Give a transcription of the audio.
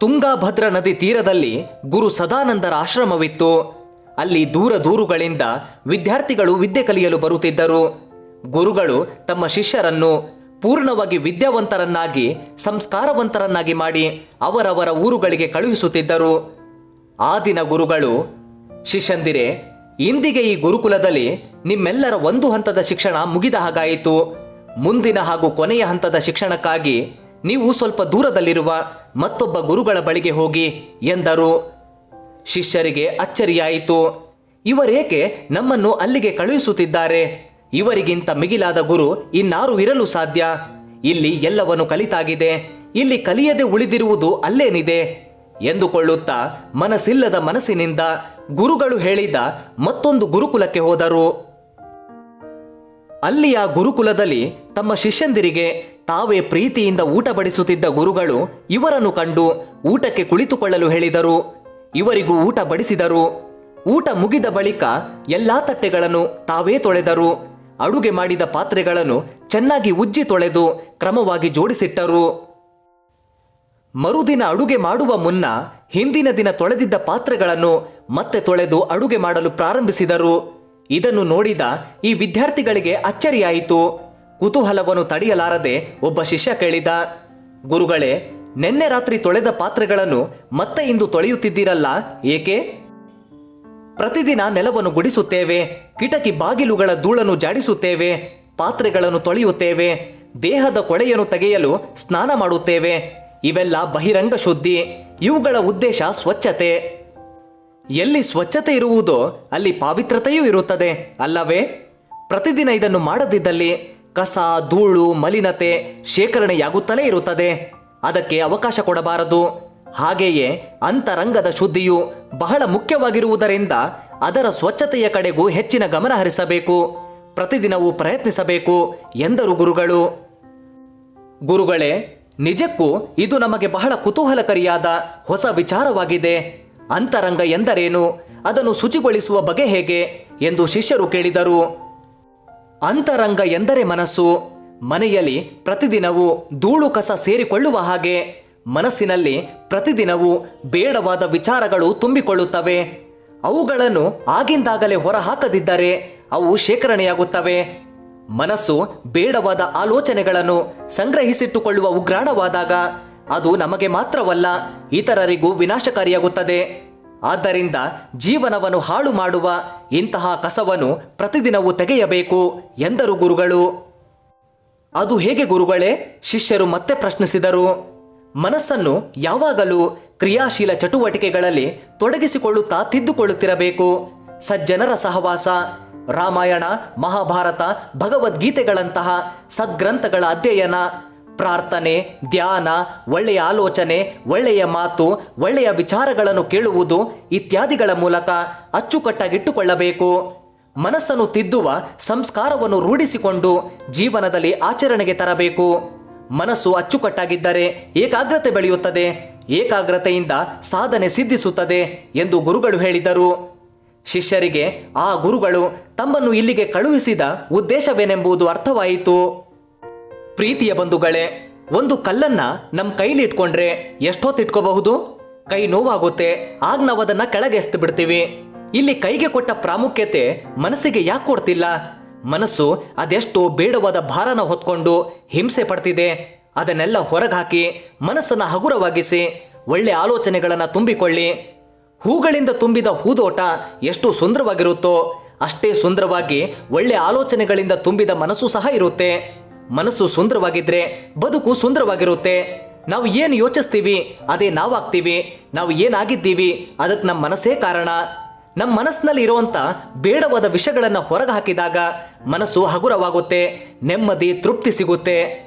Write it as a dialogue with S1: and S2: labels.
S1: ತುಂಗಾಭದ್ರಾ ನದಿ ತೀರದಲ್ಲಿ ಗುರು ಸದಾನಂದರ ಆಶ್ರಮವಿತ್ತು. ಅಲ್ಲಿ ದೂರ ದೂರುಗಳಿಂದ ವಿದ್ಯಾರ್ಥಿಗಳು ವಿದ್ಯೆ ಕಲಿಯಲು ಬರುತ್ತಿದ್ದರು. ಗುರುಗಳು ತಮ್ಮ ಶಿಷ್ಯರನ್ನು ಪೂರ್ಣವಾಗಿ ವಿದ್ಯಾವಂತರನ್ನಾಗಿ, ಸಂಸ್ಕಾರವಂತರನ್ನಾಗಿ ಮಾಡಿ ಅವರವರ ಊರುಗಳಿಗೆ ಕಳುಹಿಸುತ್ತಿದ್ದರು. ಆ ದಿನ ಗುರುಗಳು, ಶಿಷ್ಯಂದಿರೆ, ಇಂದಿಗೆ ಈ ಗುರುಕುಲದಲ್ಲಿ ನಿಮ್ಮೆಲ್ಲರ ಒಂದು ಹಂತದ ಶಿಕ್ಷಣ ಮುಗಿದ ಹಾಗಾಯಿತು. ಮುಂದಿನ ಹಾಗೂ ಕೊನೆಯ ಹಂತದ ಶಿಕ್ಷಣಕ್ಕಾಗಿ ನೀವು ಸ್ವಲ್ಪ ದೂರದಲ್ಲಿರುವ ಮತ್ತೊಬ್ಬ ಗುರುಗಳ ಬಳಿಗೆ ಹೋಗಿ ಎಂದರು. ಶಿಷ್ಯರಿಗೆ ಅಚ್ಚರಿಯಾಯಿತು. ಇವರೇಕೆ ನಮ್ಮನ್ನು ಅಲ್ಲಿಗೆ ಕಳುಹಿಸುತ್ತಿದ್ದಾರೆ? ಇವರಿಗಿಂತ ಮಿಗಿಲಾದ ಗುರು ಇನ್ನಾರು ಇರಲು ಸಾಧ್ಯ? ಇಲ್ಲಿ ಎಲ್ಲವನ್ನು ಕಲಿತಾಗಿದೆ. ಇಲ್ಲಿ ಕಲಿಯದೆ ಉಳಿದಿರುವುದು ಅಲ್ಲೇನಿದೆ? ಎಂದುಕೊಳ್ಳುತ್ತಾ ಮನಸ್ಸಿಲ್ಲದ ಮನಸ್ಸಿನಿಂದ ಗುರುಗಳು ಹೇಳಿದ ಮತ್ತೊಂದು ಗುರುಕುಲಕ್ಕೆ ಹೋದರು. ಅಲ್ಲಿಯ ಗುರುಕುಲದಲ್ಲಿ ತಮ್ಮ ಶಿಷ್ಯಂದಿರಿಗೆ ತಾವೇ ಪ್ರೀತಿಯಿಂದ ಊಟ ಬಡಿಸುತ್ತಿದ್ದ ಗುರುಗಳು ಇವರನ್ನು ಕಂಡು ಊಟಕ್ಕೆ ಕುಳಿತುಕೊಳ್ಳಲು ಹೇಳಿದರು. ಇವರಿಗೂ ಊಟ ಬಡಿಸಿದರು. ಊಟ ಮುಗಿದ ಬಳಿಕ ಎಲ್ಲಾ ತಟ್ಟೆಗಳನ್ನು ತಾವೇ ತೊಳೆದರು. ಅಡುಗೆ ಮಾಡಿದ ಪಾತ್ರೆಗಳನ್ನು ಚೆನ್ನಾಗಿ ಉಜ್ಜಿ ತೊಳೆದು ಕ್ರಮವಾಗಿ ಜೋಡಿಸಿಟ್ಟರು. ಮರುದಿನ ಅಡುಗೆ ಮಾಡುವ ಮುನ್ನ ಹಿಂದಿನ ದಿನ ತೊಳೆದಿದ್ದ ಪಾತ್ರೆಗಳನ್ನು ಮತ್ತೆ ತೊಳೆದು ಅಡುಗೆ ಮಾಡಲು ಪ್ರಾರಂಭಿಸಿದರು. ಇದನ್ನು ನೋಡಿದ ಈ ವಿದ್ಯಾರ್ಥಿಗಳಿಗೆ ಅಚ್ಚರಿಯಾಯಿತು. ಕುತೂಹಲವನ್ನು ತಡೆಯಲಾರದೆ ಒಬ್ಬ ಶಿಷ್ಯ ಕೇಳಿದ, ಗುರುಗಳೇ, ನಿನ್ನೆ ರಾತ್ರಿ ತೊಳೆದ ಪಾತ್ರೆಗಳನ್ನು ಮತ್ತೆ ಇಂದು ತೊಳೆಯುತ್ತಿದ್ದೀರಲ್ಲ, ಏಕೆ? ಪ್ರತಿದಿನ ನೆಲವನ್ನು ಗುಡಿಸುತ್ತೇವೆ, ಕಿಟಕಿ ಬಾಗಿಲುಗಳ ಧೂಳನ್ನು ಜಾಡಿಸುತ್ತೇವೆ, ಪಾತ್ರೆಗಳನ್ನು ತೊಳೆಯುತ್ತೇವೆ, ದೇಹದ ಕೊಳೆಯನ್ನು ತೆಗೆಯಲು ಸ್ನಾನ ಮಾಡುತ್ತೇವೆ, ಇವೆಲ್ಲ ಬಹಿರಂಗ ಶುದ್ಧಿ, ಇವುಗಳ ಉದ್ದೇಶ ಸ್ವಚ್ಛತೆ. ಎಲ್ಲಿ ಸ್ವಚ್ಛತೆ ಇರುವುದೋ ಅಲ್ಲಿ ಪಾವಿತ್ರತೆಯೂ ಇರುತ್ತದೆ, ಅಲ್ಲವೇ? ಪ್ರತಿದಿನ ಇದನ್ನು ಮಾಡದಿದ್ದಲ್ಲಿ ಕಸ, ಧೂಳು, ಮಲಿನತೆ ಶೇಖರಣೆಯಾಗುತ್ತಲೇ ಇರುತ್ತದೆ. ಅದಕ್ಕೆ ಅವಕಾಶ ಕೊಡಬಾರದು. ಹಾಗೆಯೇ ಅಂತರಂಗದ ಶುದ್ಧಿಯು ಬಹಳ ಮುಖ್ಯವಾಗಿರುವುದರಿಂದ ಅದರ ಸ್ವಚ್ಛತೆಯ ಕಡೆಗೂ ಹೆಚ್ಚಿನ ಗಮನ ಹರಿಸಬೇಕು. ಪ್ರತಿದಿನವೂ ಪ್ರಯತ್ನಿಸಬೇಕು ಎಂದರು ಗುರುಗಳು. ಗುರುಗಳೇ, ನಿಜಕ್ಕೂ ಇದು ನಮಗೆ ಬಹಳ ಕುತೂಹಲಕಾರಿಯಾದ ಹೊಸ ವಿಚಾರವಾಗಿದೆ. ಅಂತರಂಗ ಎಂದರೇನು, ಅದನ್ನು ಶುಚಿಗೊಳಿಸುವ ಬಗೆ ಹೇಗೆ ಎಂದು ಶಿಷ್ಯರು ಕೇಳಿದರು. ಅಂತರಂಗ ಎಂದರೆ ಮನಸ್ಸು. ಮನೆಯಲ್ಲಿ ಪ್ರತಿದಿನವೂ ಧೂಳು ಕಸ ಸೇರಿಕೊಳ್ಳುವ ಹಾಗೆ ಮನಸ್ಸಿನಲ್ಲಿ ಪ್ರತಿದಿನವೂ ಬೇಡವಾದ ವಿಚಾರಗಳು ತುಂಬಿಕೊಳ್ಳುತ್ತವೆ. ಅವುಗಳನ್ನು ಆಗಿಂದಾಗಲೇ ಹೊರಹಾಕದಿದ್ದರೆ ಅವು ಶೇಖರಣೆಯಾಗುತ್ತವೆ. ಮನಸ್ಸು ಬೇಡವಾದ ಆಲೋಚನೆಗಳನ್ನು ಸಂಗ್ರಹಿಸಿಟ್ಟುಕೊಳ್ಳುವ ಉಗ್ರಾಣವಾದಾಗ ಅದು ನಮಗೆ ಮಾತ್ರವಲ್ಲ, ಇತರರಿಗೂ ವಿನಾಶಕಾರಿಯಾಗುತ್ತದೆ. ಆದ್ದರಿಂದ ಜೀವನವನ್ನು ಹಾಳು ಮಾಡುವ ಇಂತಹ ಕಸವನ್ನು ಪ್ರತಿದಿನವೂ ತೆಗೆಯಬೇಕು ಎಂದರು ಗುರುಗಳು. ಅದು ಹೇಗೆ ಗುರುಗಳೇ? ಶಿಷ್ಯರು ಮತ್ತೆ ಪ್ರಶ್ನಿಸಿದರು. ಮನಸ್ಸನ್ನು ಯಾವಾಗಲೂ ಕ್ರಿಯಾಶೀಲ ಚಟುವಟಿಕೆಗಳಲ್ಲಿ ತೊಡಗಿಸಿಕೊಳ್ಳುತ್ತಾ ತಿದ್ದುಕೊಳ್ಳುತ್ತಿರಬೇಕು. ಸಜ್ಜನರ ಸಹವಾಸ, ರಾಮಾಯಣ, ಮಹಾಭಾರತ, ಭಗವದ್ಗೀತೆಗಳಂತಹ ಸದ್ಗ್ರಂಥಗಳ ಅಧ್ಯಯನ ಪ್ರಾರ್ಥನೆ, ಧ್ಯಾನ, ಒಳ್ಳೆಯ ಆಲೋಚನೆ, ಒಳ್ಳೆಯ ಮಾತು, ಒಳ್ಳೆಯ ವಿಚಾರಗಳನ್ನು ಕೇಳುವುದು ಇತ್ಯಾದಿಗಳ ಮೂಲಕ ಅಚ್ಚುಕಟ್ಟಾಗಿಟ್ಟುಕೊಳ್ಳಬೇಕು. ಮನಸ್ಸನ್ನು ತಿದ್ದುವ, ಸಂಸ್ಕಾರವನ್ನು ರೂಢಿಸಿಕೊಂಡು ಜೀವನದಲ್ಲಿ ಆಚರಣೆಗೆ ತರಬೇಕು. ಮನಸ್ಸು ಅಚ್ಚುಕಟ್ಟಾಗಿದ್ದರೆ ಏಕಾಗ್ರತೆ ಬೆಳೆಯುತ್ತದೆ, ಏಕಾಗ್ರತೆಯಿಂದ ಸಾಧನೆ ಸಿದ್ಧಿಸುತ್ತದೆ ಎಂದು ಗುರುಗಳು ಹೇಳಿದರು. ಶಿಷ್ಯರಿಗೆ, ಆ ಗುರುಗಳು ತಮ್ಮನ್ನು ಇಲ್ಲಿಗೆ ಕಳುಹಿಸಿದ ಉದ್ದೇಶವೇನೆಂಬುದು ಅರ್ಥವಾಯಿತು. ಪ್ರೀತಿಯ ಬಂಧುಗಳೇ, ಒಂದು ಕಲ್ಲನ್ನ ನಮ್ಮ ಕೈಲಿ ಇಟ್ಕೊಂಡ್ರೆ ಎಷ್ಟೊತ್ತಿಟ್ಕೋಬಹುದು? ಕೈ ನೋವಾಗುತ್ತೆ, ಆಗ ನಾವು ಅದನ್ನ ಕೆಳಗೆ ಬಿಡ್ತೀವಿ. ಇಲ್ಲಿ ಕೈಗೆ ಕೊಟ್ಟ ಪ್ರಾಮುಖ್ಯತೆ ಮನಸ್ಸಿಗೆ ಯಾಕೆ ಕೊಡ್ತಿಲ್ಲ? ಮನಸ್ಸು ಅದೆಷ್ಟೋ ಬೇಡವಾದ ಭಾರನ ಹೊತ್ಕೊಂಡು ಹಿಂಸೆ ಪಡ್ತಿದೆ. ಅದನ್ನೆಲ್ಲ ಹೊರಗೆ ಹಾಕಿ ಮನಸ್ಸನ್ನ ಹಗುರವಾಗಿಸಿ, ಒಳ್ಳೆ ಆಲೋಚನೆಗಳನ್ನ ತುಂಬಿಕೊಳ್ಳಿ. ಹೂಗಳಿಂದ ತುಂಬಿದ ಹೂದೋಟ ಎಷ್ಟು ಸುಂದರವಾಗಿರುತ್ತೋ, ಅಷ್ಟೇ ಸುಂದರವಾಗಿ ಒಳ್ಳೆ ಆಲೋಚನೆಗಳಿಂದ ತುಂಬಿದ ಮನಸ್ಸು ಸಹ ಇರುತ್ತೆ. ಮನಸ್ಸು ಸುಂದರವಾಗಿದ್ರೆ ಬದುಕು ಸುಂದರವಾಗಿರುತ್ತೆ. ನಾವು ಏನು ಯೋಚಿಸ್ತೀವಿ, ಅದೇ ನಾವಾಗ್ತೀವಿ, ನಾವು ಏನಾಗಿದ್ದೀವಿ, ಅದಕ್ಕೆ ನಮ್ಮ ಮನಸ್ಸೇ ಕಾರಣ. ನಮ್ಮ ಮನಸ್ಸಿನಲ್ಲಿ ಇರುವಂತ ಬೇಡವಾದ ವಿಷಯಗಳನ್ನು ಹೊರಗೆ ಹಾಕಿದಾಗ ಮನಸ್ಸು ಹಗುರವಾಗುತ್ತೆ, ನೆಮ್ಮದಿ, ತೃಪ್ತಿ ಸಿಗುತ್ತೆ.